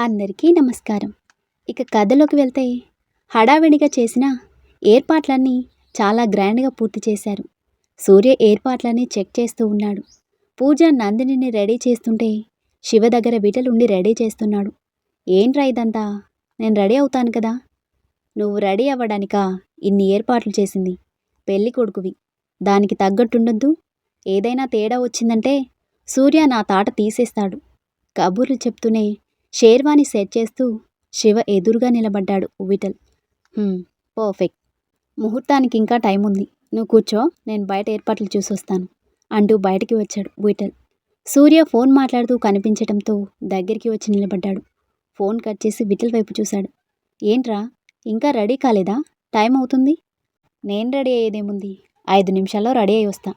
అందరికీ నమస్కారం. ఇక కథలోకి వెళ్తే హడావిడిగా చేసిన ఏర్పాట్లన్నీ చాలా గ్రాండ్గా పూర్తి చేశారు. సూర్య ఏర్పాట్లన్నీ చెక్ చేస్తూ ఉన్నాడు. పూజ నందినిని రెడీ చేస్తుంటే శివ దగ్గర విటలుండి రెడీ చేస్తున్నాడు. ఏంట్రా ఇదంతా? నేను రెడీ అవుతాను కదా? నువ్వు రెడీ అవ్వడానికా ఇన్ని ఏర్పాట్లు చేసింది. పెళ్ళి కొడుకువి. దానికి తగ్గట్టుండొద్దు. ఏదైనా తేడా వచ్చిందంటే సూర్య నా తాట తీసేస్తాడు. కబుర్లు చెప్తూనే షేర్వాని సెట్ చేస్తూ శివ ఎదురుగా నిలబడ్డాడు విఠల్. పర్ఫెక్ట్ ముహూర్తానికి ఇంకా టైం ఉంది నువ్వు కూర్చో నేను బయట ఏర్పాట్లు చూసొస్తాను అంటూ బయటికి వచ్చాడు విఠల్. సూర్య ఫోన్ మాట్లాడుతూ కనిపించడంతో దగ్గరికి వచ్చి నిలబడ్డాడు. ఫోన్ కట్ చేసి విఠల్ వైపు చూశాడు. ఏంట్రా ఇంకా రెడీ కాలేదా? టైం అవుతుంది? నేను రెడీ అయ్యేదేముంది? ఐదు నిమిషాల్లో రెడీ అయి వస్తా.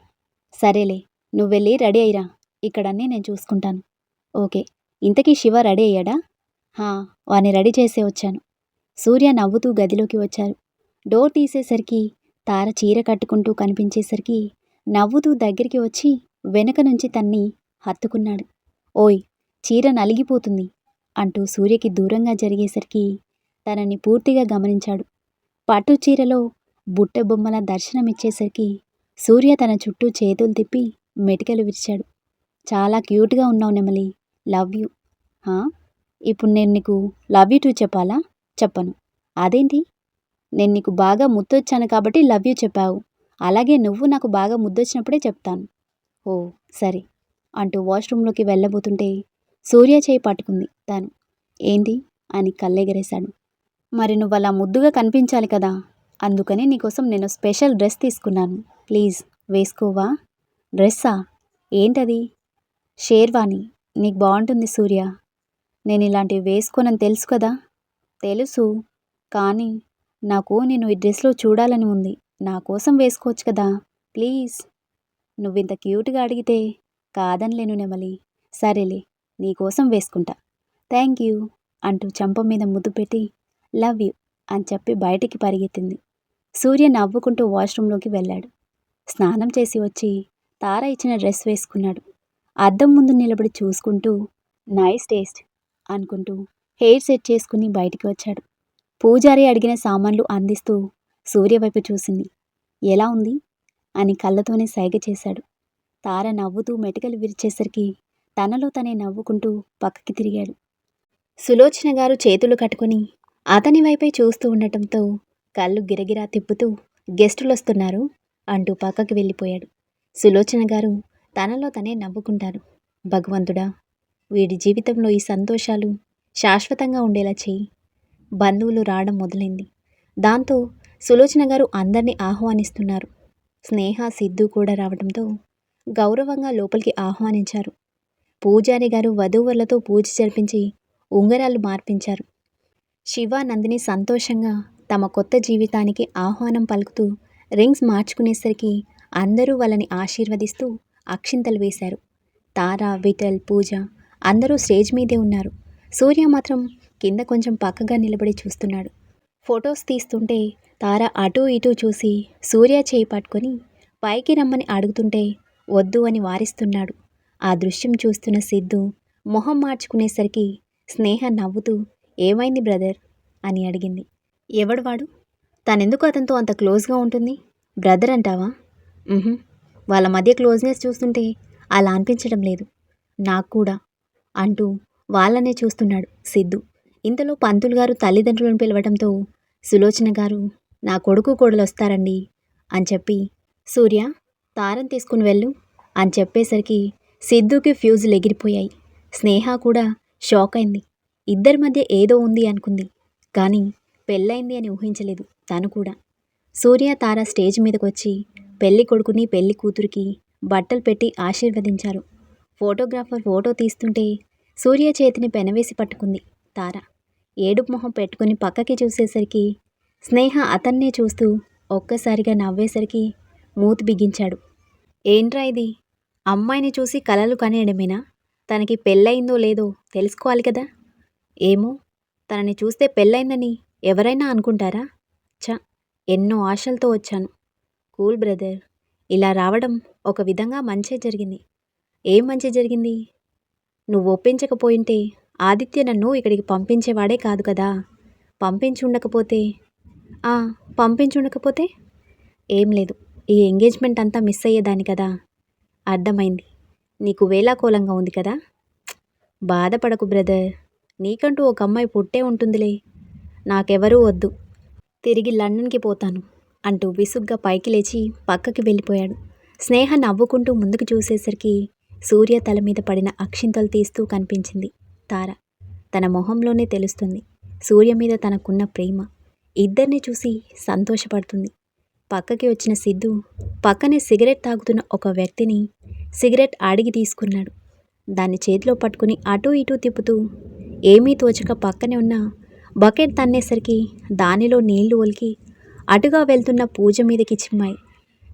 సరేలే నువ్వు వెళ్ళి రెడీ అయ్యిరా. ఇక్కడన్నీ నేను చూసుకుంటాను. ఓకే. ఇంతకీ శివ రెడీ అయ్యాడా? హా వాని రెడీ చేసే వచ్చాను. సూర్య నవ్వుతూ గదిలోకి వచ్చారు. డోర్ తీసేసరికి తార చీర కట్టుకుంటూ కనిపించేసరికి నవ్వుతూ దగ్గరికి వచ్చి వెనుక నుంచి తన్ని హత్తుకున్నాడు. ఓయ్ చీర నలిగిపోతుంది అంటూ సూర్యకి దూరంగా జరిగేసరికి తనని పూర్తిగా గమనించాడు. పట్టు చీరలో బుట్ట బొమ్మల దర్శనమిచ్చేసరికి సూర్య తన చుట్టూ చేతులు తిప్పి మెటికలు విరిచాడు. చాలా క్యూట్గా ఉన్నావు నెమలి లవ్ యూ. ఇప్పుడు నేను నీకు లవ్ యూ టూ చెప్పాలా? చెప్పను. అదేంటి? నేను నీకు బాగా ముద్దొచ్చాను కాబట్టి లవ్ యూ చెప్పావు. అలాగే నువ్వు నాకు బాగా ముద్దొచ్చినప్పుడే చెప్తాను. ఓ సరే. అంటూ వాష్రూమ్లోకి వెళ్ళబోతుంటే సూర్య చేయి పట్టుకుంది తాను. ఏంది? అని కళ్ళెగరేశాడు. మరి నువ్వు అలా ముద్దుగా కనిపించాలి కదా? అందుకని నీకోసం నేను స్పెషల్ డ్రెస్ తీసుకున్నాను. ప్లీజ్ వేసుకోవా? డ్రెస్సా? ఏంటది? షేర్వాణి నీకు బాగుంటుంది సూర్య. నేను ఇలాంటివి వేసుకోనని తెలుసు కదా? తెలుసు. కానీ నాకు నేను ఈ డ్రెస్లో చూడాలని ఉంది. నా కోసం వేసుకోవచ్చు కదా? ప్లీజ్. నువ్వు ఇంత క్యూట్గా అడిగితే కాదనిలేను నెమలి. సరేలే నీకోసం వేసుకుంటా. థ్యాంక్ యూ అంటూ చంప మీద ముద్దు పెట్టి లవ్ యూ అని చెప్పి బయటికి పరిగెత్తింది. సూర్య నవ్వుకుంటూ వాష్రూమ్లోకి వెళ్ళాడు. స్నానం చేసి వచ్చి తార ఇచ్చిన డ్రెస్ వేసుకున్నాడు. అద్దం ముందు నిలబడి చూసుకుంటూ నైస్ టేస్ట్ అనుకుంటూ హెయిర్ సెట్ చేసుకుని బయటికి వచ్చాడు. పూజారి అడిగిన సామాన్లు అందిస్తూ సూర్య వైపు చూసింది. ఎలా ఉంది? అని కళ్ళతోనే సైగ చేశాడు. తార నవ్వుతూ మెటికలు విరిచేసరికి తనలో తనే నవ్వుకుంటూ పక్కకి తిరిగాడు. సులోచన గారు చేతులు కట్టుకొని అతని వైపే చూస్తూ ఉండటంతో కళ్ళు గిరగిరా తిప్పుతూ గెస్టులు వస్తున్నారు అంటూ పక్కకి వెళ్ళిపోయాడు. సులోచన గారు తనలో తనే నవ్వుకుంటారు. భగవంతుడా వీడి జీవితంలో ఈ సంతోషాలు శాశ్వతంగా ఉండేలా చేయి బంధువులు రావడం మొదలైంది. దాంతో సులోచన గారు అందరినీ ఆహ్వానిస్తున్నారు. స్నేహ సిద్ధు కూడా రావడంతో గౌరవంగా లోపలికి ఆహ్వానించారు. పూజారి గారు వధూవరులతో పూజ జరిపించి ఉంగరాలు మార్పించారు. శివానందిని సంతోషంగా తమ కొత్త జీవితానికి ఆహ్వానం పలుకుతూ రింగ్స్ మార్చుకునేసరికి అందరూ వాళ్ళని ఆశీర్వదిస్తూ అక్షింతలు వేశారు. తార విఠల్ పూజ అందరూ స్టేజ్ మీదే ఉన్నారు. సూర్య మాత్రం కింద కొంచెం పక్కగా నిలబడి చూస్తున్నాడు. ఫొటోస్ తీస్తుంటే తార అటూ ఇటూ చూసి సూర్య చేయి పట్టుకొని పైకి రమ్మని అడుగుతుంటే వద్దు అని వారిస్తున్నాడు. ఆ దృశ్యం చూస్తున్న సిద్ధు మొహం మార్చుకునేసరికి స్నేహ నవ్వుతూ ఏమైంది బ్రదర్? అని అడిగింది. ఎవడు వాడు? తనెందుకు అతనితో అంత క్లోజ్గా ఉంటుంది? బ్రదర్ అంటావా? వాళ్ళ మధ్య క్లోజ్నెస్ చూస్తుంటే అలా అనిపించడం లేదు. నాకు కూడా. అంటూ వాళ్ళనే చూస్తున్నాడు సిద్ధు. ఇంతలో పంతులు గారు తల్లిదండ్రులను పిలవడంతో సులోచన గారు నా కొడుకు కోడలు వస్తారండి అని చెప్పి సూర్య తారం తీసుకుని వెళ్ళు అని చెప్పేసరికి సిద్ధుకి ఫ్యూజులు ఎగిరిపోయాయి. స్నేహ కూడా షాక్ అయింది. ఇద్దరి మధ్య ఏదో ఉంది అనుకుంది. కానీ పెళ్ళైంది అని ఊహించలేదు తను కూడా. సూర్య తార స్టేజ్ మీదకి వచ్చి పెళ్ళి కొడుకుని పెళ్ళి కూతురికి బట్టలు పెట్టి ఆశీర్వదించారు. ఫోటోగ్రాఫర్ ఫోటో తీస్తుంటే సూర్య చేతిని పెనవేసి పట్టుకుంది తార. ఏడుపు మొహం పెట్టుకుని పక్కకి చూసేసరికి స్నేహ అతన్నే చూస్తూ ఒక్కసారిగా నవ్వేసరికి మూతి బిగించాడు. ఏంట్రా ఇది? అమ్మాయిని చూసి కలలు కనేయడమేనా? తనకి పెళ్ళయిందో లేదో తెలుసుకోవాలి కదా? ఏమో తనని చూస్తే పెళ్ళైందని ఎవరైనా అనుకుంటారా? చ ఎన్నో ఆశలతో వచ్చాను. Cool brother. ఇలా రావడం ఒక విధంగా మంచే జరిగింది. ఏం మంచి జరిగింది? నువ్వు ఒప్పించకపోయింటే ఆదిత్య నన్ను ఇక్కడికి పంపించేవాడే కాదు కదా. పంపించి ఉండకపోతే "ఆ, పంపించి ఉండకపోతే ఏం లేదు. ఈ ఎంగేజ్మెంట్ అంతా మిస్ అయ్యేదాన్ని కదా. అర్థమైంది. నీకు వేలాకోలంగా ఉంది కదా? బాధపడకు బ్రదర్. నీకంటూ ఒక అమ్మాయి పుట్టే ఉంటుందిలే. నాకెవరూ వద్దు. తిరిగి లండన్కి పోతాను. అంటూ విసుగ్గా పైకి లేచి పక్కకి వెళ్ళిపోయాడు. స్నేహ నవ్వుకుంటూ ముందుకు చూసేసరికి సూర్య తల మీద పడిన అక్షింతలు తీస్తూ కనిపించింది తార. తన మొహంలోనే తెలుస్తుంది సూర్య మీద తనకున్న ప్రేమ. ఇద్దరిని చూసి సంతోషపడుతుంది. పక్కకి వచ్చిన సిద్ధు పక్కనే సిగరెట్ తాగుతున్న ఒక వ్యక్తిని సిగరెట్ అడిగి తీసుకున్నాడు. దాన్ని చేతిలో పట్టుకుని అటూ ఇటూ తిప్పుతూ ఏమీ తోచక పక్కనే ఉన్న బకెట్ తన్నేసరికి దానిలో నీళ్ళు ఒలికి అటుగా వెళ్తున్న పూజ మీదకి చిమ్మాయి.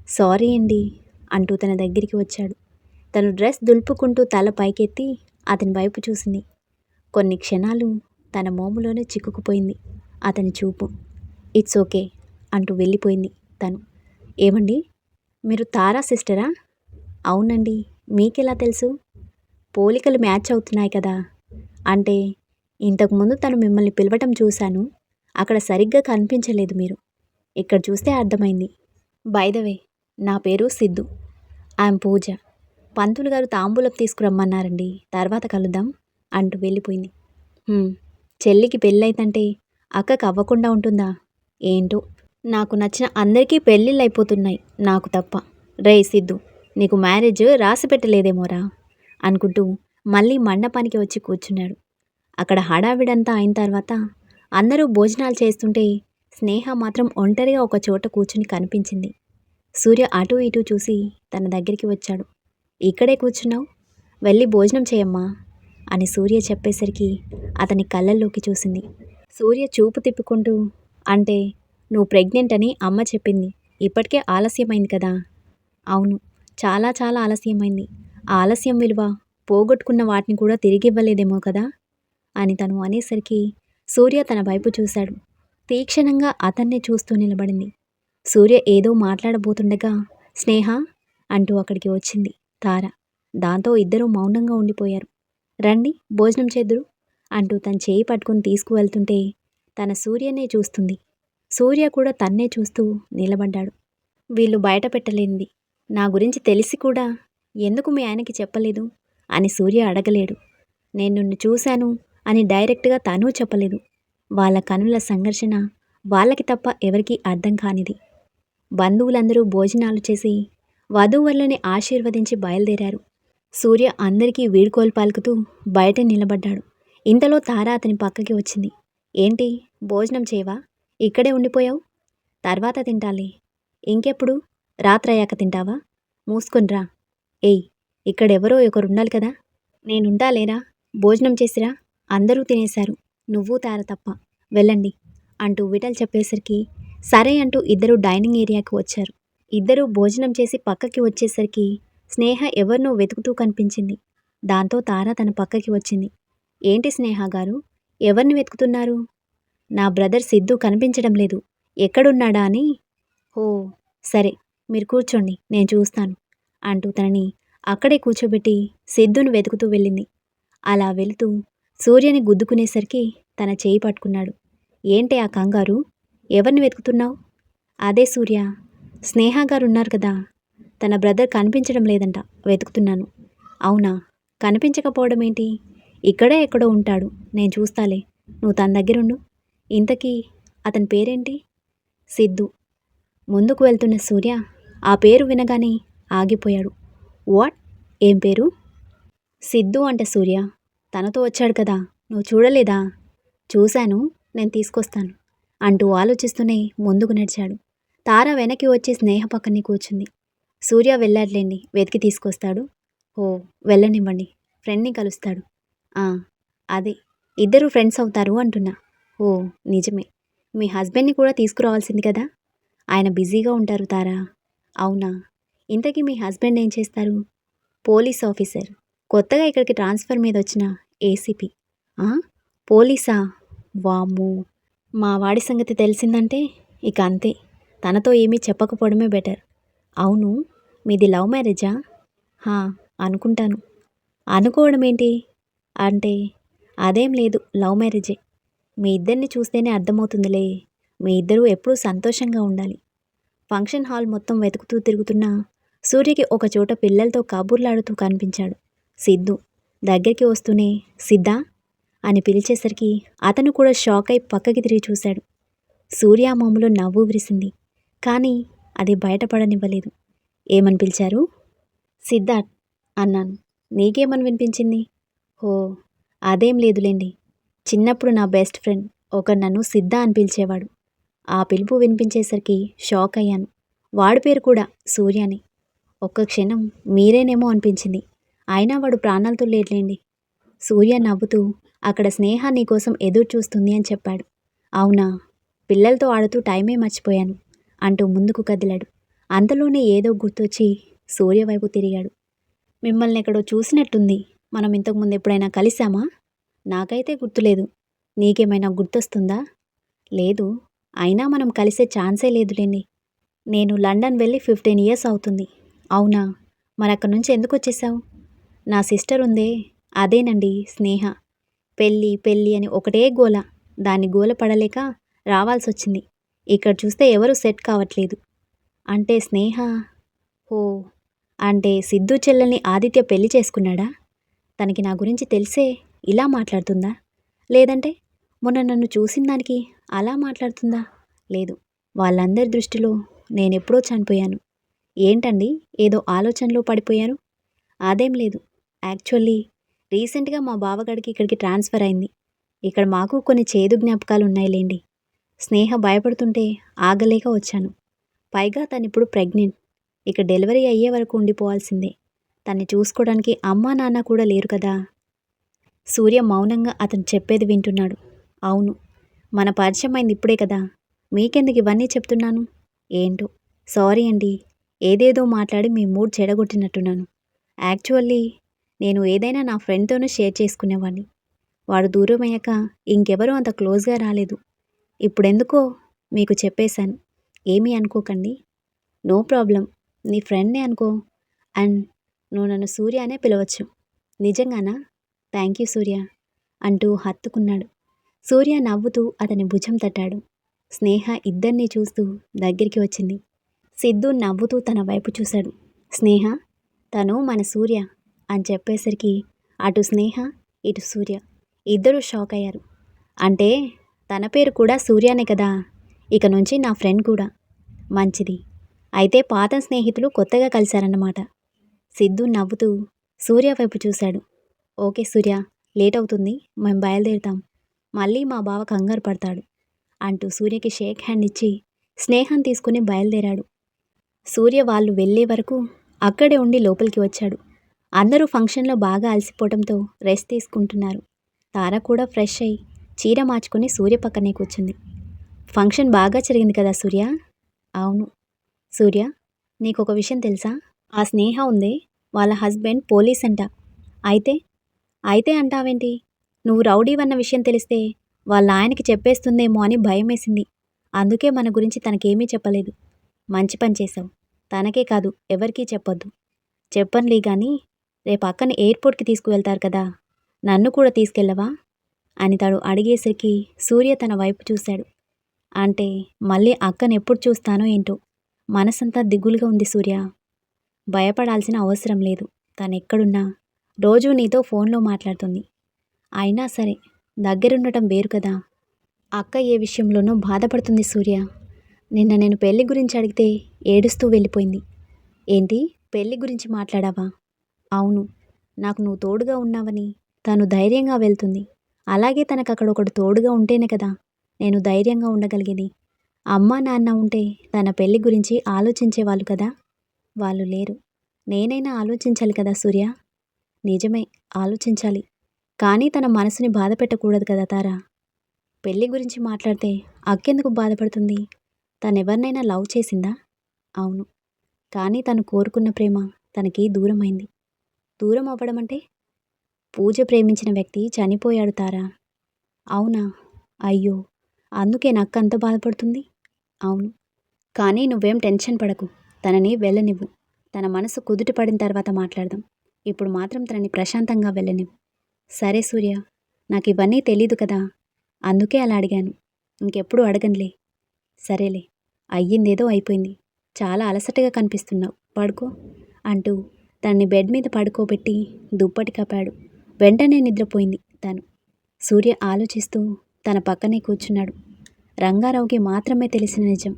సారీ అండి అంటూ తన దగ్గరికి వచ్చాడు. తను డ్రెస్ దులుపుకుంటూ తల పైకెత్తి అతని వైపు చూసింది. కొన్ని క్షణాలు తన మోములోనే చిక్కుకుపోయింది అతని చూపు. ఇట్స్ ఓకే అంటూ వెళ్ళిపోయింది తను. ఏమండి మీరు తారా సిస్టరా? అవునండి మీకెలా తెలుసు? పోలికలు మ్యాచ్ అవుతున్నాయి కదా. అంటే ఇంతకుముందు తను మిమ్మల్ని పిలవటం చూశాను. అక్కడ సరిగ్గా కనిపించలేదు మీరు. ఇక్కడ చూస్తే అర్థమైంది. బైదవే నా పేరు సిద్ధు. ఐఎమ్ పూజ. పంతులు గారు తాంబూలం తీసుకురమ్మన్నారండి. తర్వాత కలుద్దాం అంటూ వెళ్ళిపోయింది. Hmm, చెల్లికి పెళ్ళైతంటే అక్కకు అవ్వకుండా ఉంటుందా? ఏంటో? నాకు నచ్చిన అందరికీ పెళ్ళిళ్ళు అయిపోతున్నాయి. నాకు తప్ప. రే సిద్ధు నీకు మ్యారేజ్ రాసి పెట్టలేదేమోరా? అనుకుంటూ మళ్ళీ మండపానికి వచ్చి కూర్చున్నాడు. అక్కడ హడావిడంతా అయిన తర్వాత అందరూ భోజనాలు చేస్తుంటే స్నేహ మాత్రం ఒంటరిగా ఒక చోట కూర్చుని కనిపించింది. సూర్య అటూ ఇటూ చూసి తన దగ్గరికి వచ్చాడు. ఇక్కడే కూర్చున్నావు? వెళ్ళి భోజనం చేయమ్మా అని సూర్య చెప్పేసరికి అతని కళ్ళల్లోకి చూసింది. సూర్య చూపు తిప్పుకుంటూ అంటే నువ్వు ప్రెగ్నెంట్ అని అమ్మ చెప్పింది. ఇప్పటికే ఆలస్యమైంది కదా? అవును చాలా చాలా ఆలస్యమైంది. ఆ ఆలస్యం విలువ పోగొట్టుకున్న వాటిని కూడా తిరిగి ఇవ్వలేదేమో కదా? అని తను అనేసరికి సూర్య తన వైపు చూశాడు. తీక్షణంగా అతన్నే చూస్తూ నిలబడింది. సూర్య ఏదో మాట్లాడబోతుండగా స్నేహ అంటూ అక్కడికి వచ్చింది తార. దాంతో ఇద్దరూ మౌనంగా ఉండిపోయారు. రండి భోజనం చేద్దురు అంటూ తన చేయి పట్టుకుని తీసుకువెళ్తుంటే తన సూర్యనే చూస్తుంది. సూర్య కూడా తన్నే చూస్తూ నిలబడ్డాడు. వీళ్ళు బయట పెట్టలేంది నా గురించి తెలిసి కూడా ఎందుకు మీ ఆయనకి చెప్పలేదు? అని సూర్య అడగలేడు. నేను నిన్ను చూశాను అని డైరెక్ట్గా తను చెప్పలేదు. వాళ్ళ కనుల సంఘర్షణ వాళ్ళకి తప్ప ఎవరికీ అర్థం కానిది. బంధువులందరూ భోజనాలు చేసి వధూవరులని ఆశీర్వదించి బయలుదేరారు. సూర్య అందరికీ వీడ్కోలు పలుకుతూ బయట నిలబడ్డాడు. ఇంతలో తార అతని పక్కకి వచ్చింది. ఏంటి? భోజనం చేయవా? ఇక్కడే ఉండిపోయావు? తర్వాత తింటాలి. ఇంకెప్పుడు? రాత్రయ్యాక తింటావా? మూసుకొనిరా ఏయ్ ఇక్కడెవరో ఒకరుండాలి కదా. నేనుండాలేరా భోజనం చేసిరా? అందరూ తినేశారు. నువ్వు తార తప్ప. వెళ్ళండి అంటూ విటల్ చెప్పేసరికి సరే అంటూ ఇద్దరు డైనింగ్ ఏరియాకి వచ్చారు. ఇద్దరూ భోజనం చేసి పక్కకి వచ్చేసరికి స్నేహ ఎవరినో వెతుకుతూ కనిపించింది. దాంతో తార తన పక్కకి వచ్చింది. ఏంటి స్నేహ గారు ఎవరిని వెతుకుతున్నారు? నా బ్రదర్ సిద్ధు కనిపించడం లేదు. ఎక్కడున్నాడా అని? ఓ సరే మీరు కూర్చోండి నేను చూస్తాను అంటూ తనని అక్కడే కూర్చోబెట్టి సిద్ధును వెతుకుతూ వెళ్ళింది. అలా వెళుతూ సూర్యని గుద్దుకునేసరికి తన చేయి పట్టుకున్నాడు. ఏంటి ఆ కంగారు? ఎవరిని వెతుకుతున్నావు? అదే సూర్య. స్నేహ గారు ఉన్నారు కదా. తన బ్రదర్ కనిపించడం లేదంట. వెతుకుతున్నాను. అవునా? కనిపించకపోవడం ఏంటి ఇక్కడే ఎక్కడో ఉంటాడు. నేను చూస్తాలే. నువ్వు తన దగ్గరుండు. ఇంతకీ అతని పేరేంటి? సిద్ధు. ముందుకు వెళ్తున్న సూర్య? ఆ పేరు వినగానే ఆగిపోయాడు. వాట్? ఏం పేరు? సిద్ధు అంటే సూర్య. తనతో వచ్చాడు కదా. నువ్వు చూడలేదా? చూశాను నేను తీసుకొస్తాను అంటూ ఆలోచిస్తూనే ముందుకు నడిచాడు. తార వెనక్కి వచ్చి స్నేహ పక్కనే కూర్చుంది. సూర్య వెళ్ళాడులేండి వెతికి తీసుకొస్తాడు. ఓ వెళ్ళనివ్వండి ఫ్రెండ్ని కలుస్తాడు. "ఆ, అదే ఇద్దరు ఫ్రెండ్స్ అవుతారు అంటున్నా. ఓ నిజమే మీ హస్బెండ్ని కూడా తీసుకురావాల్సింది కదా? ఆయన బిజీగా ఉంటారు తారా. అవునా ఇంతకీ మీ హస్బెండ్ ఏం చేస్తారు? పోలీస్ ఆఫీసర్ కొత్తగా ఇక్కడికి ట్రాన్స్ఫర్ మీద వచ్చిన ఏసీపీ. పోలీసా? వామ్మో. మా వాడి సంగతి తెలిసిందంటే ఇక అంతే. తనతో ఏమీ చెప్పకపోవడమే బెటర్. అవును మీది లవ్ మ్యారేజా? హా అనుకుంటాను. అనుకోవడం ఏంటి అంటే అదేం లేదు లవ్ మ్యారేజే. మీ ఇద్దరిని చూస్తేనే అర్థమవుతుందిలే. మీ ఇద్దరూ ఎప్పుడూ సంతోషంగా ఉండాలి. ఫంక్షన్ హాల్ మొత్తం వెతుకుతూ తిరుగుతున్న సూర్యకి ఒక చోట పిల్లలతో కబుర్లాడుతూ కనిపించాడు. సిద్ధు దగ్గరికి వస్తూనే సిద్ధా అని పిలిచేసరికి అతను కూడా షాక్ అయి పక్కకి తిరిగి చూశాడు. సూర్య నవ్వు విరిసింది. కానీ అది బయటపడనివ్వలేదు. ఏమని పిలిచారు? సిద్ధార్థ్ అన్నాను. నీకేమని వినిపించింది? ఓ అదేం లేదులేండి. చిన్నప్పుడు నా బెస్ట్ ఫ్రెండ్ ఒకరు నన్ను సిద్ధ అని పిలిచేవాడు. ఆ పిలుపు వినిపించేసరికి షాక్ అయ్యాను. వాడి పేరు కూడా సూర్యని. ఒక్క క్షణం మీరేనేమో అనిపించింది. అయినా వాడు ప్రాణాలతో లేట్లేండి. సూర్య నవ్వుతూ అక్కడ స్నేహ నీకోసం ఎదురు చూస్తుంది అని చెప్పాడు. అవునా? పిల్లలతో ఆడుతూ టైమే మర్చిపోయాను అంటూ ముందుకు కదిలాడు. అంతలోనే ఏదో గుర్తొచ్చి సూర్య వైపు తిరిగాడు. మిమ్మల్ని ఎక్కడో చూసినట్టుంది. మనం ఇంతకుముందు ఎప్పుడైనా కలిసామా? నాకైతే గుర్తులేదు. నీకేమైనా గుర్తొస్తుందా? లేదు. అయినా మనం కలిసే ఛాన్సే లేదులేండి నేను లండన్ వెళ్ళి ఫిఫ్టీన్ ఇయర్స్ అవుతుంది. అవునా? మరి అక్కడి నుంచి ఎందుకు వచ్చేసావు? నా సిస్టర్ ఉందే. అదేనండి స్నేహ. పెళ్ళి పెళ్ళి అని ఒకటే గోల. దాన్ని గోల పడలేక రావాల్సి వచ్చింది ఇక్కడ చూస్తే ఎవరు సెట్ కావట్లేదు. అంటే స్నేహ? ఓ అంటే సిద్ధు చెల్లెల్ని ఆదిత్య పెళ్ళి చేసుకున్నాడా? తనకి నా గురించి తెలిసే ఇలా మాట్లాడుతుందా? లేదంటే మొన్న నన్ను చూసిన దానికి అలా మాట్లాడుతుందా? లేదు. వాళ్ళందరి దృష్టిలో నేనెప్పుడో చనిపోయాను. ఏంటండి? ఏదో ఆలోచనలో పడిపోయాను అదేం లేదు. యాక్చువల్లీ రీసెంట్గా మా బావగాడికి ఇక్కడికి ట్రాన్స్ఫర్ అయింది. ఇక్కడ మాకు కొన్ని చేదు జ్ఞాపకాలు ఉన్నాయిలేండి. స్నేహ భయపడుతుంటే ఆగలేక వచ్చాను. పైగా తను ఇప్పుడు ప్రెగ్నెంట్. ఇక డెలివరీ అయ్యే వరకు ఉండిపోవాల్సిందే. తన్ని చూసుకోవడానికి అమ్మా నాన్న కూడా లేరు కదా. సూర్య మౌనంగా అతను చెప్పేది వింటున్నాడు. అవును. మన పరిచయం అయింది ఇప్పుడే కదా. మీకెందుకు ఇవన్నీ చెప్తున్నాను? ఏంటో. సారీ అండి. ఏదేదో మాట్లాడి మీ మూడ్ చెడగొట్టినట్టున్నాను. యాక్చువల్లీ నేను ఏదైనా నా ఫ్రెండ్తోనే షేర్ చేసుకునేవాడిని వాడు దూరం అయ్యాక ఇంకెవరూ అంత క్లోజ్గా రాలేదు. ఇప్పుడెందుకో మీకు చెప్పేశాను. ఏమీ అనుకోకండి. నో ప్రాబ్లం నీ ఫ్రెండ్నే అనుకో. అండ్ నువ్వు నన్ను సూర్య అనే పిలవచ్చు. నిజంగానా? థ్యాంక్ యూ సూర్య అంటూ హత్తుకున్నాడు. సూర్య నవ్వుతూ అతని భుజం తట్టాడు. స్నేహ ఇద్దరినీ చూస్తూ దగ్గరికి వచ్చింది. సిద్ధు నవ్వుతూ తన వైపు చూశాడు. స్నేహ తను మన సూర్య. అని చెప్పేసరికి అటు స్నేహ ఇటు సూర్య ఇద్దరూ షాక్ అయ్యారు. అంటే తన పేరు కూడా సూర్యనే కదా ఇక నుంచి నా ఫ్రెండ్ కూడా. మంచిది. అయితే పాత స్నేహితులు కొత్తగా కలిశారన్నమాట. సిద్ధు నవ్వుతూ సూర్య వైపు చూశాడు. ఓకే సూర్య లేట్ అవుతుంది మేము బయలుదేరుతాం. మళ్ళీ మా బావ కంగారు పడతాడు అంటూ సూర్యకి షేక్ హ్యాండ్ ఇచ్చి స్నేహం తీసుకుని బయలుదేరాడు. సూర్య వాళ్ళు వెళ్ళే వరకు అక్కడే ఉండి లోపలికి వచ్చాడు. అందరూ ఫంక్షన్లో బాగా అలసిపోవడంతో రెస్ట్ తీసుకుంటున్నారు. తార కూడా ఫ్రెష్ అయ్యి చీర మార్చుకొని సూర్య పక్కనే కూర్చుంది. ఫంక్షన్ బాగా జరిగింది కదా సూర్య? అవును. సూర్య నీకు ఒక విషయం తెలుసా? ఆ స్నేహ ఉంది వాళ్ళ హస్బెండ్ పోలీస్ అంట. అయితే అయితే అంటావేంటి? నువ్వు రౌడీవన్న విషయం తెలిస్తే వాళ్ళ ఆయనకి చెప్పేస్తుందేమో అని భయం వేసింది అందుకే మన గురించి తనకేమీ చెప్పలేదు. మంచి పని చేశావు. తనకే కాదు ఎవరికీ చెప్పొద్దు. చెప్పనులే కానీ రేపు అక్కని ఎయిర్పోర్ట్కి తీసుకువెళ్తారు కదా నన్ను కూడా తీసుకెళ్ళవా? అని తడు అడిగేసరికి సూర్య తన వైపు చూశాడు. అంటే మళ్ళీ అక్కను ఎప్పుడు చూస్తానో ఏంటో. మనసంతా దిగులుగా ఉంది సూర్య. భయపడాల్సిన అవసరం లేదు. తను ఎక్కడున్నా రోజూ నీతో ఫోన్లో మాట్లాడుతుంది. అయినా సరే దగ్గరుండటం వేరు కదా. అక్క ఏ విషయంలోనూ బాధపడుతుంది సూర్య. నిన్న నేను పెళ్ళి గురించి అడిగితే ఏడుస్తూ వెళ్ళిపోయింది. ఏంటి? పెళ్ళి గురించి మాట్లాడావా? అవును నాకు నువ్వు తోడుగా ఉన్నావని తను ధైర్యంగా వెళ్తుంది. అలాగే తనకు అక్కడ ఒకడు తోడుగా ఉంటేనే కదా నేను ధైర్యంగా ఉండగలిగేది. అమ్మ నాన్న ఉంటే తన పెళ్ళి గురించి ఆలోచించేవాళ్ళు కదా? వాళ్ళు లేరు. నేనైనా ఆలోచించాలి కదా సూర్య? నిజమే ఆలోచించాలి. కానీ తన మనసుని బాధ పెట్టకూడదు కదా తారా? పెళ్ళి గురించి మాట్లాడితే అక్కెందుకు బాధపడుతుంది? తనెవరినైనా లవ్ చేసిందా? అవును. కానీ తను కోరుకున్న ప్రేమ తనకి దూరమైంది. దూరం అవ్వడం అంటే పూజ ప్రేమించిన వ్యక్తి చనిపోయాడు తారా. అవునా? అయ్యో! అందుకే నక్క అంత బాధపడుతుంది. అవును. కానీ నువ్వేం టెన్షన్ పడకు. తనని వెళ్ళనివ్వు. తన మనసు కుదుట పడిన తర్వాత మాట్లాడదాం. ఇప్పుడు మాత్రం తనని ప్రశాంతంగా వెళ్ళనివ్వు. సరే సూర్య. నాకు ఇవన్నీ తెలీదు కదా. అందుకే అలా అడిగాను. ఇంకెప్పుడు అడగనులే. సరేలే. అయ్యిందేదో అయిపోయింది. చాలా అలసటగా కనిపిస్తున్నావు. పడుకో. అంటూ తన్ని బెడ్ మీద పడుకోబెట్టి దుప్పటి కప్పాడు. వెంటనే నిద్రపోయింది తను. సూర్య ఆలోచిస్తూ తన పక్కనే కూర్చున్నాడు. రంగారావుకి మాత్రమే తెలిసిన నిజం.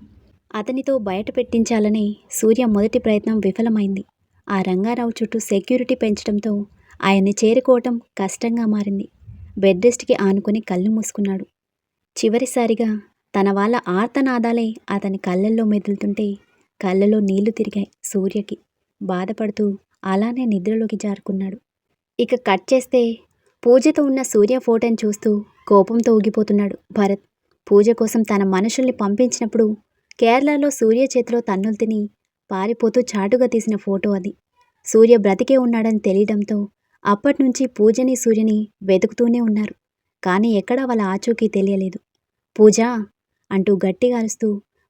అతనితో బయట పెట్టించాలని సూర్య మొదటి ప్రయత్నం విఫలమైంది. ఆ రంగారావు చుట్టూ సెక్యూరిటీ పెంచడంతో ఆయన్ని చేరుకోవటం కష్టంగా మారింది. బెడ్ రెస్ట్కి ఆనుకుని కళ్ళు మూసుకున్నాడు. చివరిసారిగా తన వాళ్ళ ఆర్తనాదాలే అతని కళ్ళల్లో మెదులుతుంటే కళ్ళలో నీళ్ళు తిరిగాయి సూర్యకి. బాధపడుతూ అలానే నిద్రలోకి జారుకున్నాడు. ఇక కట్ చేస్తే పూజతో ఉన్న సూర్య ఫోటోని చూస్తూ కోపంతో ఊగిపోతున్నాడు భరత్. పూజ కోసం తన మనుషుల్ని పంపించినప్పుడు కేరళలో సూర్య చేతిలో తన్నులు తిని పారిపోతూ చాటుగా తీసిన ఫోటో అది. సూర్య బ్రతికే ఉన్నాడని తెలియడంతో అప్పట్నుంచి పూజని సూర్యని వెతుకుతూనే ఉన్నారు. కానీ ఎక్కడా వాళ్ళ ఆచూకీ తెలియలేదు. పూజ అంటూ గట్టిగా అరుస్తూ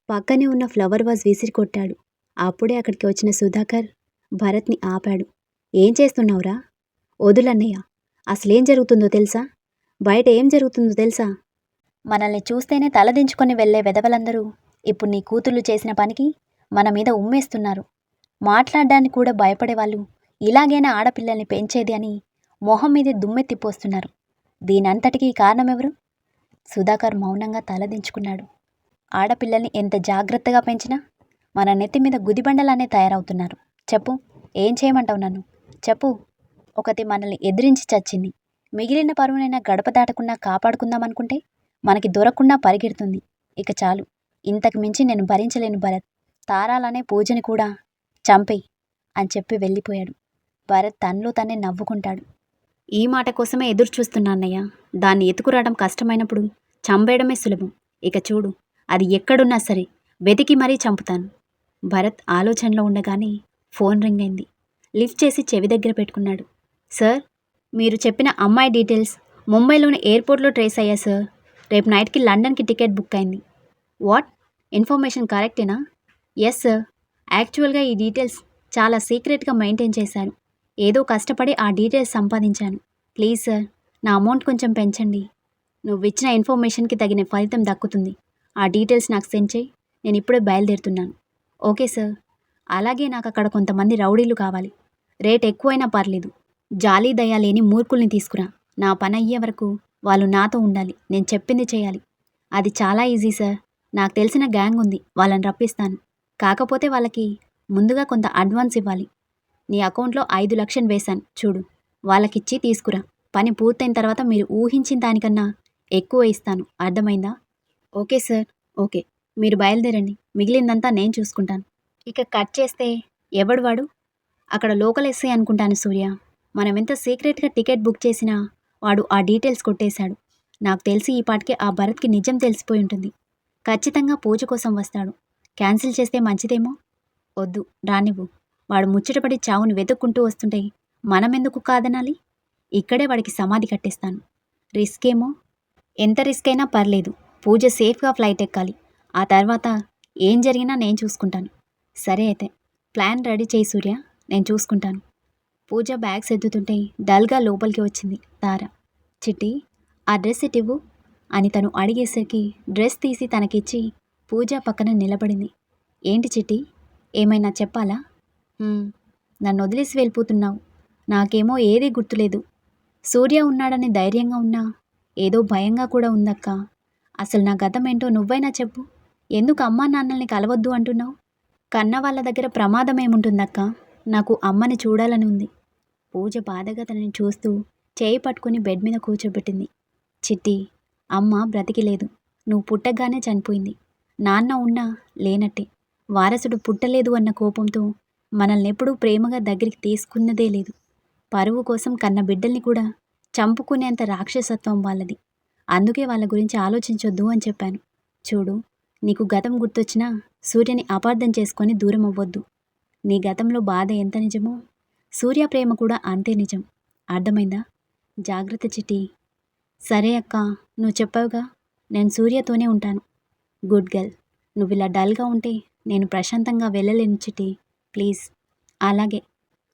పక్కనే ఉన్న ఫ్లవర్ వాజ్ విసిరి కొట్టాడు అప్పుడే అక్కడికి వచ్చిన సుధాకర్ భరత్ని ఆపాడు. ఏం చేస్తున్నావురా? వదులన్నయ్య అసలేం జరుగుతుందో తెలుసా? బయట ఏం జరుగుతుందో తెలుసా? మనల్ని చూస్తేనే తలదించుకొని వెళ్ళే వెధవలందరూ ఇప్పుడు నీ కూతుళ్ళు చేసిన పనికి మన మీద ఉమ్మేస్తున్నారు. మాట్లాడడానికి కూడా భయపడేవాళ్ళు ఇలాగైనా ఆడపిల్లల్ని పెంచేది అని మొహం మీద దుమ్మెత్తిపోస్తున్నారు దీనంతటికీ కారణమెవరు? సుధాకర్ మౌనంగా తలదించుకున్నాడు ఆడపిల్లల్ని ఎంత జాగ్రత్తగా పెంచినా మన నెత్తి మీద గుదిబండలానే తయారవుతున్నారు. చెప్పు ఏం చేయమంటావు నన్ను? చెప్పు. ఒకటి మనల్ని ఎదిరించి చచ్చింది. మిగిలిన పరువునైనా గడప దాటకుండా కాపాడుకుందామనుకుంటే మనకి దొరకకుండా పరిగెడుతుంది. ఇక చాలు. ఇంతకు మించి నేను భరించలేను భరత్. తారాలనే పూజని కూడా చంపేయి అని చెప్పి వెళ్ళిపోయాడు. భరత్ తనలో తనే నవ్వుకుంటాడు. ఈ మాట కోసమే ఎదురు చూస్తున్నాన్నయ్య దాన్ని ఎత్తుకురావడం కష్టమైనప్పుడు చంపేయడమే సులభం. ఇక చూడు అది ఎక్కడున్నా సరే వెతికి మరీ చంపుతాను. భరత్ ఆలోచనలో ఉండగానే ఫోన్ రింగ్ అయింది లిఫ్ట్ చేసి చెవి దగ్గర పెట్టుకున్నాడు. సార్ మీరు చెప్పిన అమ్మాయి డీటెయిల్స్ ముంబైలోని ఎయిర్పోర్ట్లో ట్రేస్ అయ్యా సార్. రేపు నైట్కి లండన్కి టికెట్ బుక్ అయింది. వాట్? ఇన్ఫర్మేషన్ కరెక్టేనా? Yes sir. యాక్చువల్గా ఈ డీటెయిల్స్ చాలా సీక్రెట్గా మెయింటైన్ చేశాను ఏదో కష్టపడి ఆ డీటెయిల్స్ సంపాదించాను. ప్లీజ్ సార్ నా అమౌంట్ కొంచెం పెంచండి. నువ్వు ఇచ్చిన ఇన్ఫర్మేషన్కి తగిన ఫలితం దక్కుతుంది. ఆ డీటెయిల్స్ నాకు సెండ్ చేయి. నేను ఇప్పుడే బయలుదేరుతున్నాను. Okay sir. అలాగే నాకు అక్కడ కొంతమంది రౌడీలు కావాలి. రేట్ ఎక్కువైనా పర్లేదు. జాలీ దయ లేని మూర్ఖుల్ని తీసుకురా. నా పని అయ్యే వరకు వాళ్ళు నాతో ఉండాలి. నేను చెప్పింది చేయాలి. అది చాలా ఈజీ సార్. నాకు తెలిసిన గ్యాంగ్ ఉంది. వాళ్ళని రప్పిస్తాను. కాకపోతే వాళ్ళకి ముందుగా కొంత అడ్వాన్స్ ఇవ్వాలి. నీ అకౌంట్లో ఐదు లక్షలు వేశాను. చూడు. వాళ్ళకిచ్చి తీసుకురా. పని పూర్తయిన తర్వాత మీరు ఊహించిన దానికన్నా ఎక్కువ ఇస్తాను. అర్థమైందా? Okay sir. ఓకే. మీరు బయలుదేరండి. మిగిలిందంతా నేను చూసుకుంటాను. ఇక కట్ చేస్తే ఎవడు వాడు? అక్కడ లోకల్ ఎస్ఐ అనుకుంటాను సూర్య. మనం ఎంత సీక్రెట్గా టికెట్ బుక్ చేసినా వాడు ఆ డీటెయిల్స్ కొట్టేశాడు. నాకు తెలిసి ఈ పాటికి ఆ భరత్కి నిజం తెలిసిపోయి ఉంటుంది. ఖచ్చితంగా పూజ కోసం వస్తాడు. క్యాన్సిల్ చేస్తే మంచిదేమో? వద్దు రానివ్వు. వాడు ముచ్చటపడి చావుని వెతుక్కుంటూ వస్తుంటే మనమెందుకు కాదనాలి? ఇక్కడే వాడికి సమాధి కట్టేస్తాను. రిస్క్ ఏమో? ఎంత రిస్క్ అయినా పర్లేదు. పూజ సేఫ్గా ఫ్లైట్ ఎక్కాలి. ఆ తర్వాత ఏం జరిగినా నేను చూసుకుంటాను. సరే అయితే ప్లాన్ రెడీ చేయి సూర్య నేను చూసుకుంటాను. పూజ బ్యాగ్స్ ఎత్తుతుంటే డల్గా లోపలికి వచ్చింది తార. చిట్టి ఆ డ్రెస్ ఇటివ్వు అని తను అడిగేసరికి డ్రెస్ తీసి తనకిచ్చి పూజ పక్కన నిలబడింది. ఏంటి చిట్టి ఏమైనా చెప్పాలా? నన్ను వదిలేసి వెళ్ళిపోతున్నావు. నాకేమో ఏదీ గుర్తులేదు. సూర్య ఉన్నాడని ధైర్యంగా ఉన్నా ఏదో భయంగా కూడా ఉందక్క. అసలు నా గతం ఏంటో నువ్వైనా చెప్పు. ఎందుకు అమ్మా నాన్నల్ని కలవద్దు అంటున్నావు? కన్న వాళ్ళ దగ్గర ప్రమాదం ఏముంటుందక్క? నాకు అమ్మని చూడాలని ఉంది. పూజ బాధగా తనని చూస్తూ చేయి పట్టుకుని బెడ్ మీద కూర్చోబెట్టింది. చిట్టి అమ్మ బ్రతికి లేదు నువ్వు పుట్టగానే చనిపోయింది. నాన్న ఉన్నా లేనట్టే. వారసుడు పుట్టలేదు అన్న కోపంతో మనల్ని ఎప్పుడూ ప్రేమగా దగ్గరికి తీసుకున్నదే లేదు. పరువు కోసం కన్న బిడ్డల్ని కూడా చంపుకునేంత రాక్షసత్వం వాళ్ళది. అందుకే వాళ్ళ గురించి ఆలోచించొద్దు అని చెప్పాను. చూడు నీకు గతం గుర్తొచ్చినా సూర్యని అపార్థం చేసుకొని దూరం అవ్వద్దు. నీ గతంలో బాధ ఎంత నిజమో సూర్య ప్రేమ కూడా అంతే నిజం. అర్థమైందా? జాగ్రత్త చిటి సరే అక్క నువ్వు చెప్పావుగా నేను సూర్యతోనే ఉంటాను. Good girl. నువ్వు ఇలా డల్గా ఉంటే నేను ప్రశాంతంగా వెళ్ళలేను చిటి ప్లీజ్. అలాగే.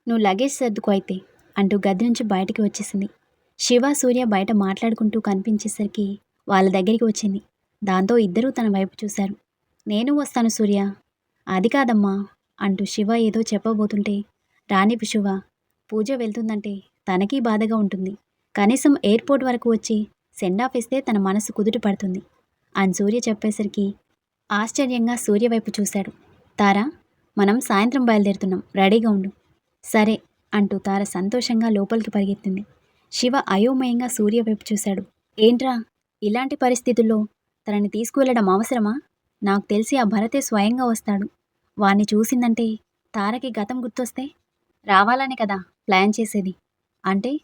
నువ్వు లగేజ్ సర్దుకు అయితే అంటూ గది నుంచి బయటికి వచ్చేసింది. శివ సూర్య బయట మాట్లాడుకుంటూ కనిపించేసరికి వాళ్ళ దగ్గరికి వచ్చింది. దాంతో ఇద్దరూ తన వైపు చూశారు. నేను వస్తాను సూర్య. అది కాదమ్మా అంటూ శివ ఏదో చెప్పబోతుంటే రానిపు శివ పూజ వెళ్తుందంటే తనకీ బాధగా ఉంటుంది. కనీసం ఎయిర్పోర్ట్ వరకు వచ్చి సెండ్ ఆఫ్ ఇస్తే తన మనసు కుదుట పడుతుంది. అని సూర్య చెప్పేసరికి ఆశ్చర్యంగా సూర్య వైపు చూశాడు. తారా మనం సాయంత్రం బయలుదేరుతున్నాం. రెడీగా ఉండు. సరే అంటూ తార సంతోషంగా లోపలికి పరిగెత్తింది. శివ అయోమయంగా సూర్య వైపు చూశాడు. ఏంట్రా ఇలాంటి పరిస్థితుల్లో తనని తీసుకువెళ్ళడం అవసరమా? నాకు తెలిసి ఆ భరతే స్వయంగా వస్తాడు. వాణ్ణి చూసిందంటే తారకి గతం గుర్తొస్తే? రావాలనే కదా ప్లాన్ చేసేది. అంటే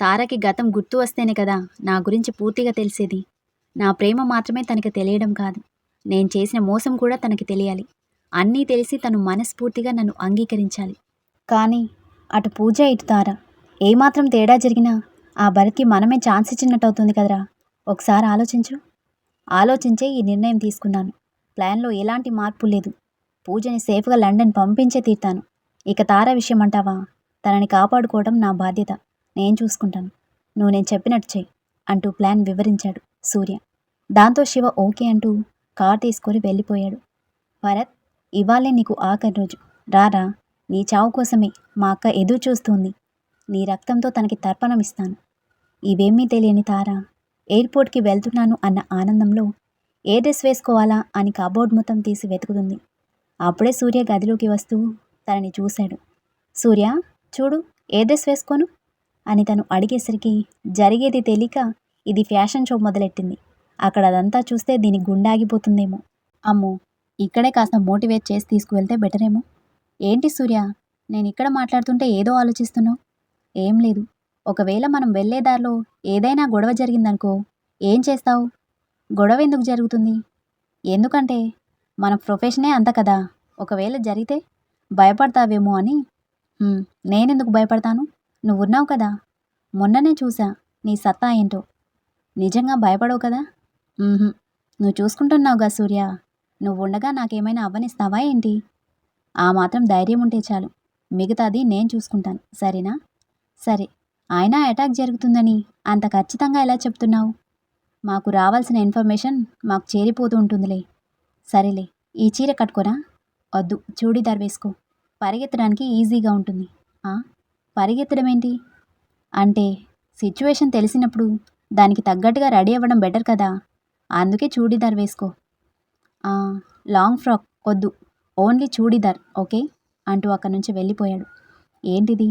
తారకి గతం గుర్తు వస్తేనే కదా నా గురించి పూర్తిగా తెలిసేది. నా ప్రేమ మాత్రమే తనకి తెలియడం కాదు. నేను చేసిన మోసం కూడా తనకి తెలియాలి. అన్నీ తెలిసి తను మనస్ఫూర్తిగా నన్ను అంగీకరించాలి. కానీ అటు పూజ ఇటు తార. ఏమాత్రం తేడా జరిగినా ఆ భరత్కి మనమే ఛాన్స్ ఇచ్చినట్టు అవుతుంది కదరా? ఒకసారి ఆలోచించు. ఆలోచించే ఈ నిర్ణయం తీసుకున్నాను. ప్లాన్లో ఎలాంటి మార్పు లేదు. పూజని సేఫ్గా లండన్ పంపించే తీర్తాను. ఇక తార విషయం అంటావా తనని కాపాడుకోవడం నా బాధ్యత. నేను చూసుకుంటాను. నువ్వు నేను చెప్పినట్టు చెయ్యి అంటూ ప్లాన్ వివరించాడు సూర్య. దాంతో శివ ఓకే అంటూ కార్ తీసుకొని వెళ్ళిపోయాడు. భరత్ ఇవాళే నీకు ఆఖరి రోజు. రారా నీ చావు కోసమే మా అక్క ఎదురు చూస్తుంది నీ రక్తంతో తనకి తర్పణం ఇస్తాను. ఇవేమీ తెలియని తార ఎయిర్పోర్ట్కి వెళ్తున్నాను అన్న ఆనందంలో ఏ డ్రెస్ వేసుకోవాలా అని కబోర్డ్ మొత్తం తీసి వెతుకుతుంది. అప్పుడే సూర్య గదిలోకి వస్తూ తనని చూశాడు. సూర్య చూడు ఏ డ్రెస్ వేసుకోను అని తను అడిగేసరికి జరిగేది తెలియక ఇది ఫ్యాషన్ షో మొదలెట్టింది. అక్కడ అదంతా చూస్తే దీని గుండాగిపోతుందేమో. అమ్మో ఇక్కడే కాస్త మోటివేట్ చేసి తీసుకువెళ్తే బెటరేమో. ఏంటి సూర్య నేను ఇక్కడ మాట్లాడుతుంటే ఏదో ఆలోచిస్తున్నావు? ఏం లేదు. ఒకవేళ మనం వెళ్ళే దారిలో ఏదైనా గొడవ జరిగిందనుకో ఏం చేస్తావు? గొడవ ఎందుకు జరుగుతుంది? ఎందుకంటే మన ప్రొఫెషనే అంత కదా. ఒకవేళ జరిగితే భయపడతావేమో అని. నేనెందుకు భయపడతాను? నువ్వు ఉన్నావు కదా. మొన్ననే చూసా నీ సత్తా ఏంటో. నిజంగా భయపడవు కదా? నువ్వు చూసుకుంటున్నావుగా సూర్య. నువ్వు ఉండగా నాకేమైనా అవ్వనిస్తావా ఏంటి? ఆ మాత్రం ధైర్యం ఉంటే చాలు. మిగతాది నేను చూసుకుంటాను. సరేనా? సరే. అయినా అటాక్ జరుగుతుందని అంత ఖచ్చితంగా ఎలా చెప్తున్నావు? మాకు రావాల్సిన ఇన్ఫర్మేషన్ మాకు చేరిపోతూ ఉంటుందిలే. సరేలే ఈ చీర కట్టుకోరా? వద్దు చూడీదార్ వేసుకో. పరిగెత్తడానికి ఈజీగా ఉంటుంది. పరిగెత్తడం ఏంటి అంటే సిచ్యువేషన్ తెలిసినప్పుడు దానికి తగ్గట్టుగా రెడీ అవ్వడం బెటర్ కదా. అందుకే చూడీదార్ వేసుకో. లాంగ్ ఫ్రాక్ వద్దు. Only churidar okay? అంటూ అక్కడి నుంచి వెళ్ళిపోయాడు. ఏంటిది?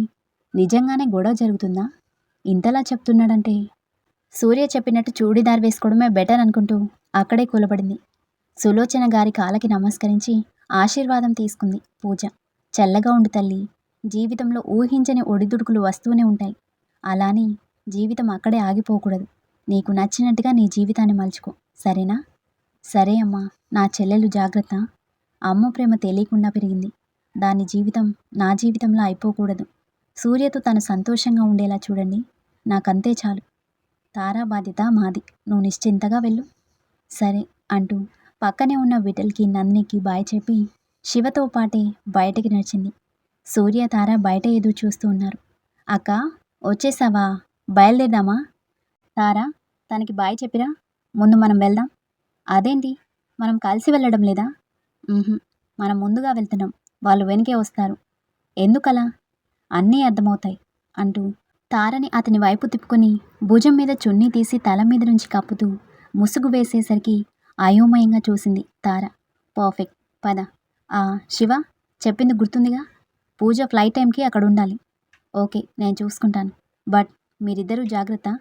నిజంగానే గొడవ జరుగుతుందా? ఇంతలా చెప్తున్నాడంటే. సూర్య చెప్పినట్టు చూడిదార్ వేసుకోవడమే బెటర్ అనుకుంటూ అక్కడే కూలబడింది. సులోచన గారి కాలకి నమస్కరించి ఆశీర్వాదం తీసుకుంది పూజ. చల్లగా ఉండు తల్లి. జీవితంలో ఊహించని ఒడిదుడుకులు వస్తూనే ఉంటాయి. అలాని జీవితం అక్కడే ఆగిపోకూడదు. నీకు నచ్చినట్టుగా నీ జీవితాన్ని మలుచుకో. సరేనా? సరే అమ్మా. నా చెల్లెలు జాగ్రత్త. అమ్మ ప్రేమ తెలియకుండా పెరిగింది. దాని జీవితం నా జీవితంలో అయిపోకూడదు. సూర్యతో తను సంతోషంగా ఉండేలా చూడండి. నాకంతే చాలు. తారా బాధ్యత మాది. నువ్వు నిశ్చింతగా వెళ్ళు. సరే అంటూ పక్కనే ఉన్న విటల్కి నందినికి బాయ్ చెప్పి శివతో పాటే బయటికి నడిచింది. సూర్య తార బయట ఎదురు చూస్తూ ఉన్నారు. అక్క వచ్చేసావా? బయలుదేరదామా? తారా తనకి బాయ్ చెప్పిరా? ముందు మనం వెళ్దాం. అదేంటి? మనం కలిసి వెళ్ళడం లేదా? మనం ముందుగా వెళ్తున్నాం. వాళ్ళు వెనకే వస్తారు. ఎందుకలా? అన్నీ అర్థమవుతాయి అంటూ తారని అతని వైపు తిప్పుకొని భుజం మీద చున్నీ తీసి తల మీద నుంచి కప్పుతూ ముసుగు వేసేసరికి అయోమయంగా చూసింది తార. పర్ఫెక్ట్. పద. ఆ శివ చెప్పింది గుర్తుందిగా? పూజ ఫ్లైట్ టైంకి అక్కడ ఉండాలి. ఓకే నేను చూసుకుంటాను. బట్ మీరిద్దరూ జాగ్రత్త.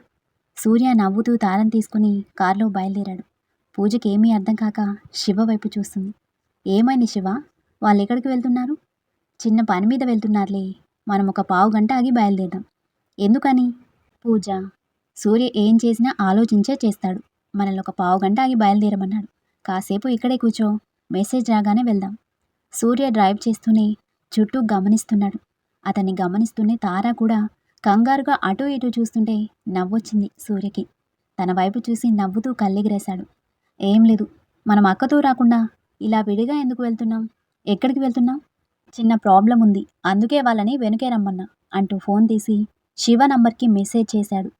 సూర్య నవ్వుతూ తారం తీసుకుని కారులో బయలుదేరాడు. పూజకి ఏమీ అర్థం కాక శివ వైపు చూస్తుంది. ఏమైంది శివ? వాళ్ళు ఎక్కడికి వెళ్తున్నారు? చిన్న పని మీద వెళ్తున్నారులే. మనం ఒక పావు గంట ఆగి బయలుదేరదాం. ఎందుకని? పూజ. సూర్య ఏం చేసినా ఆలోచించే చేస్తాడు. మనల్ని ఒక పావు గంట ఆగి బయలుదేరమన్నాడు. కాసేపు ఇక్కడే కూర్చో. మెసేజ్ రాగానే వెళ్దాం. సూర్య డ్రైవ్ చేస్తూనే చుట్టూ గమనిస్తున్నాడు. అతన్ని గమనిస్తూనే తారా కూడా కంగారుగా అటు ఇటు చూస్తుంటే నవ్వొచ్చింది సూర్యకి. తన వైపు చూసి నవ్వుతూ కళ్ళెగిరేశాడు. ఏం లేదు. మనం అక్కతో రాకుండా ఇలా విడిగా ఎందుకు వెళ్తున్నాం? ఎక్కడికి వెళ్తున్నాం? చిన్న ప్రాబ్లం ఉంది. అందుకే వాళ్ళని వెనుకే రమ్మన్నా అంటూ ఫోన్ తీసి శివ నంబర్కి మెసేజ్ చేశాడు.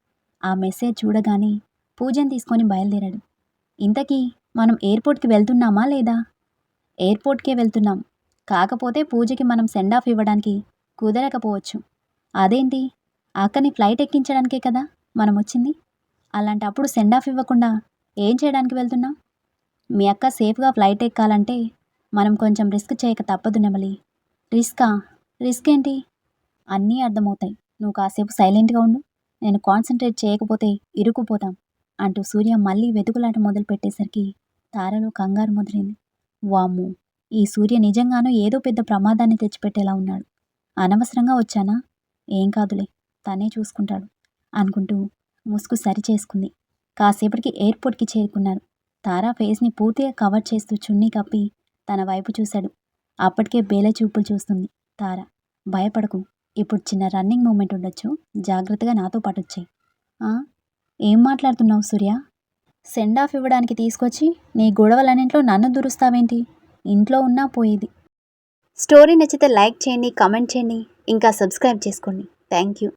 ఆ మెసేజ్ చూడగానే పూజని తీసుకొని బయలుదేరాడు. ఇంతకీ మనం ఎయిర్పోర్ట్కి వెళ్తున్నామా లేదా? ఎయిర్పోర్ట్కే వెళ్తున్నాం. కాకపోతే పూజకి మనం సెండ్ ఆఫ్ ఇవ్వడానికి కుదరకపోవచ్చు. అదేంటి? అక్కని ఫ్లైట్ ఎక్కించడానికే కదా మనం వచ్చింది? అలాంటప్పుడు సెండ్ ఆఫ్ ఇవ్వకుండా ఏం చేయడానికి వెళ్తున్నాం? మీ అక్క సేఫ్గా ఫ్లైట్ ఎక్కాలంటే మనం కొంచెం రిస్క్ చేయక తప్పదు నెమలి. రిస్కా? రిస్క్ ఏంటి అన్నీ అర్థమవుతాయి. నువ్వు కాసేపు సైలెంట్గా ఉండు. నేను కాన్సన్ట్రేట్ చేయకపోతే ఇరుక్కుపోతాం అంటూ సూర్య మళ్ళీ వెతుకులాట మొదలు పెట్టేసరికి తారలో కంగారు మొదలైంది. వామ్ము! ఈ సూర్య నిజంగానూ ఏదో పెద్ద ప్రమాదాన్ని తెచ్చిపెట్టేలా ఉన్నాడు. అనవసరంగా వచ్చానా? ఏం కాదులే. తనే చూసుకుంటాడు అనుకుంటూ ముసుగు సరి చేసుకుంది కాసేపటికి ఎయిర్పోర్ట్కి చేరుకున్నారు. తారా ఫేస్ని పూర్తిగా కవర్ చేస్తూ చున్నీ కప్పి తన వైపు చూశాడు. అప్పటికే బేల చూపులు చూస్తుంది. తార భయపడకు. ఇప్పుడు చిన్న రన్నింగ్ మూమెంట్ ఉండొచ్చు. జాగ్రత్తగా నాతో పాటు వచ్చాయి. ఏం మాట్లాడుతున్నావు సూర్య? సెండ్ ఆఫ్ ఇవ్వడానికి తీసుకొచ్చి నీ గొడవలన్నింట్లో నన్ను దురుస్తావేంటి? ఇంట్లో ఉన్నా పోయేది. స్టోరీ నచ్చితే లైక్ చేయండి కమెంట్ చేయండి. ఇంకా సబ్స్క్రైబ్ చేసుకోండి. Thank you.